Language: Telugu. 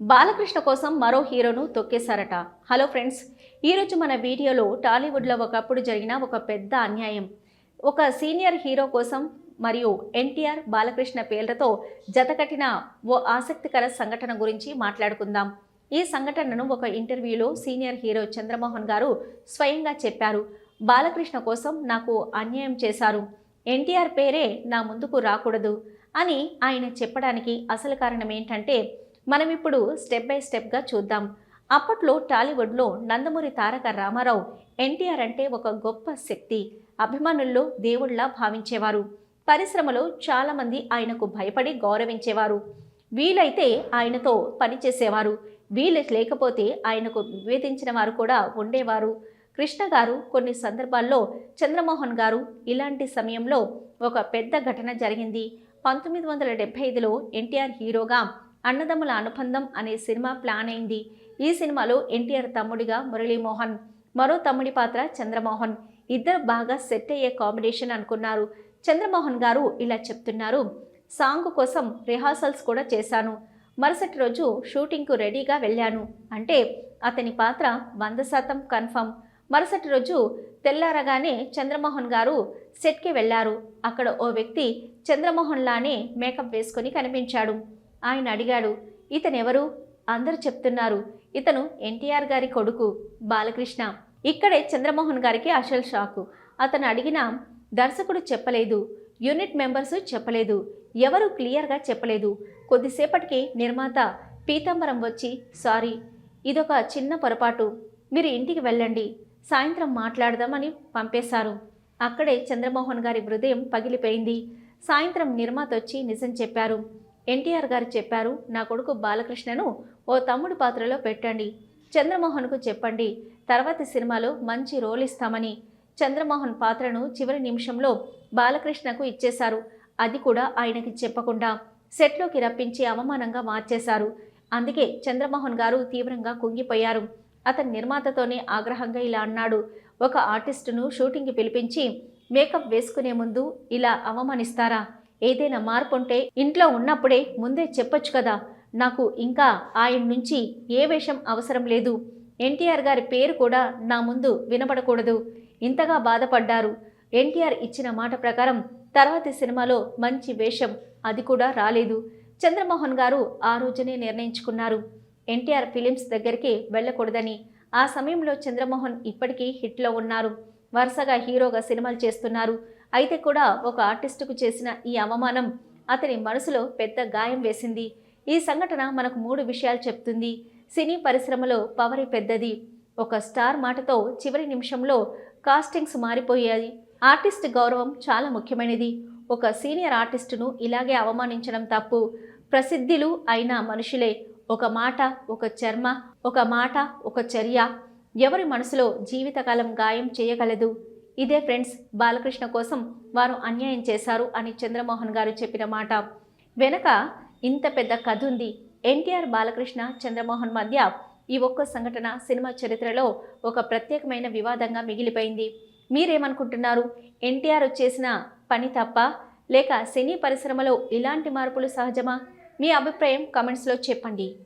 బాలకృష్ణ కోసం మరో హీరోను తొక్కేశారట. హలో ఫ్రెండ్స్ ఈరోజు మన వీడియోలో టాలీవుడ్లో ఒకప్పుడు జరిగిన ఒక పెద్ద అన్యాయం. ఒక సీనియర్ హీరో కోసం మరియు ఎన్టీఆర్ బాలకృష్ణ పేర్లతో జతకట్టిన ఓ ఆసక్తికర సంఘటన గురించి మాట్లాడుకుందాం. ఈ సంఘటనను ఒక ఇంటర్వ్యూలో సీనియర్ హీరో చంద్రమోహన్ గారు స్వయంగా చెప్పారు. బాలకృష్ణ కోసం నాకు అన్యాయం చేశారు. ఎన్టీఆర్ పేరే నా ముందుకు రాకూడదు అని ఆయన చెప్పడానికి అసలు కారణం ఏంటంటే మనం ఇప్పుడు స్టెప్ బై స్టెప్గా చూద్దాం. అప్పట్లో టాలీవుడ్లో నందమూరి తారక రామారావు ఎన్టీఆర్ అంటే ఒక గొప్ప శక్తి అభిమానుల్లో దేవుళ్ళా భావించేవారు. పరిశ్రమలో చాలామంది ఆయనకు భయపడి గౌరవించేవారు. వీలైతే ఆయనతో పనిచేసేవారు వీలు లేకపోతే ఆయనకు వివేదించిన వారు కూడా ఉండేవారు. కృష్ణ గారు కొన్ని సందర్భాల్లో చంద్రమోహన్ గారు ఇలాంటి సమయంలో ఒక పెద్ద ఘటన జరిగింది. పంతొమ్మిది వందల డెబ్బై ఐదులో ఎన్టీఆర్ హీరోగా అన్నదమ్ముల అనుబంధం అనే సినిమా ప్లాన్ అయింది. ఈ సినిమాలో ఎన్టీఆర్ తమ్ముడిగా మురళీమోహన్ మరో తమ్ముడి పాత్ర చంద్రమోహన్. ఇద్దరు బాగా సెట్ అయ్యే కాంబినేషన్ అనుకున్నారు. చంద్రమోహన్ గారు ఇలా చెప్తున్నారు సాంగ్ కోసం రిహార్సల్స్ కూడా చేశాను. మరుసటి రోజు షూటింగ్కు రెడీగా వెళ్ళాను. అంటే అతని పాత్ర వంద శాతం కన్ఫర్మ్. మరుసటి రోజు తెల్లారగానే చంద్రమోహన్ గారు సెట్కి వెళ్ళారు. అక్కడ ఓ వ్యక్తి చంద్రమోహన్ లానే మేకప్ వేసుకొని కనిపించాడు. ఆయన అడిగాడు ఇతనెవరు? అందరూ చెప్తున్నారు ఇతను ఎన్టీఆర్ గారి కొడుకు బాలకృష్ణ. ఇక్కడే చంద్రమోహన్ గారికి అసలు షాకు. అతను అడిగిన దర్శకుడు చెప్పలేదు యూనిట్ మెంబర్స్ చెప్పలేదు ఎవరు క్లియర్గా చెప్పలేదు. కొద్దిసేపటికి నిర్మాత పీతాంబరం వచ్చి సారీ ఇదొక చిన్న పొరపాటు. మీరు ఇంటికి వెళ్ళండి సాయంత్రం మాట్లాడదామని పంపేశారు. అక్కడే చంద్రమోహన్ గారి హృదయం పగిలిపోయింది. సాయంత్రం నిర్మాత వచ్చి నిజం చెప్పారు. ఎన్టీఆర్ గారు చెప్పారు నా కొడుకు బాలకృష్ణను ఓ తమ్ముడు పాత్రలో పెట్టండి. చంద్రమోహన్కు చెప్పండి. తర్వాత సినిమాలో మంచి రోల్ ఇస్తామని. చంద్రమోహన్ పాత్రను చివరి నిమిషంలో బాలకృష్ణకు ఇచ్చేశారు. అది కూడా ఆయనకి చెప్పకుండా సెట్లోకి రప్పించి అవమానంగా మార్చేశారు. అందుకే చంద్రమోహన్ గారు తీవ్రంగా కుంగిపోయారు. అతని నిర్మాతతోనే ఆగ్రహంగా ఇలా అన్నాడు. ఒక ఆర్టిస్టును షూటింగ్కి పిలిపించి మేకప్ వేసుకునే ముందు ఇలా అవమానిస్తారా? ఏదైనా మార్పు ఉంటే ఇంట్లో ఉన్నప్పుడే ముందే చెప్పొచ్చు కదా. నాకు ఇంకా ఆయన నుంచి ఏ వేషం అవసరం లేదు. ఎన్టీఆర్ గారి పేరు కూడా నా ముందు వినపడకూడదు. ఇంతగా బాధపడ్డారు. ఎన్టీఆర్ ఇచ్చిన మాట ప్రకారం తర్వాతి సినిమాలో మంచి వేషం అది కూడా రాలేదు. చంద్రమోహన్ గారు ఆ రోజునే నిర్ణయించుకున్నారు. ఎన్టీఆర్ ఫిలిమ్స్ దగ్గరికి వెళ్ళకూడదని. ఆ సమయంలో చంద్రమోహన్ ఇప్పటికీ హిట్లో ఉన్నారు. వరుసగా హీరోగా సినిమాలు చేస్తున్నారు. అయితే కూడా ఒక ఆర్టిస్టుకు చేసిన ఈ అవమానం అతని మనసులో పెద్ద గాయం వేసింది. ఈ సంఘటన మనకు మూడు విషయాలు చెప్తుంది. సినీ పరిశ్రమలో పవర్ పెద్దది. ఒక స్టార్ మాటతో చివరి నిమిషంలో కాస్టింగ్స్ మారిపోయాయి. ఆర్టిస్ట్ గౌరవం చాలా ముఖ్యమైనది. ఒక సీనియర్ ఆర్టిస్టును ఇలాగే అవమానించడం తప్పు. ప్రసిద్ధిలు అయిన మనుషులే. ఒక మాట ఒక చర్మ ఒక మాట ఒక చర్య. ఎవరి మనసులో జీవితకాలం గాయం చేయగలదు? ఇదే ఫ్రెండ్స్ బాలకృష్ణ కోసం వారు అన్యాయం చేశారు అని చంద్రమోహన్ గారు చెప్పిన మాట. వెనక ఇంత పెద్ద కథ ఉంది. ఎన్టీఆర్ బాలకృష్ణ చంద్రమోహన్ మధ్య ఈ ఒక్క సంఘటన సినిమా చరిత్రలో ఒక ప్రత్యేకమైన వివాదంగా మిగిలిపోయింది. మీరేమనుకుంటున్నారు? ఎన్టీఆర్ చేసిన పని తప్ప లేక సినీ పరిశ్రమలో ఇలాంటి మార్పులు సహజమా? మీ అభిప్రాయం కమెంట్స్లో చెప్పండి.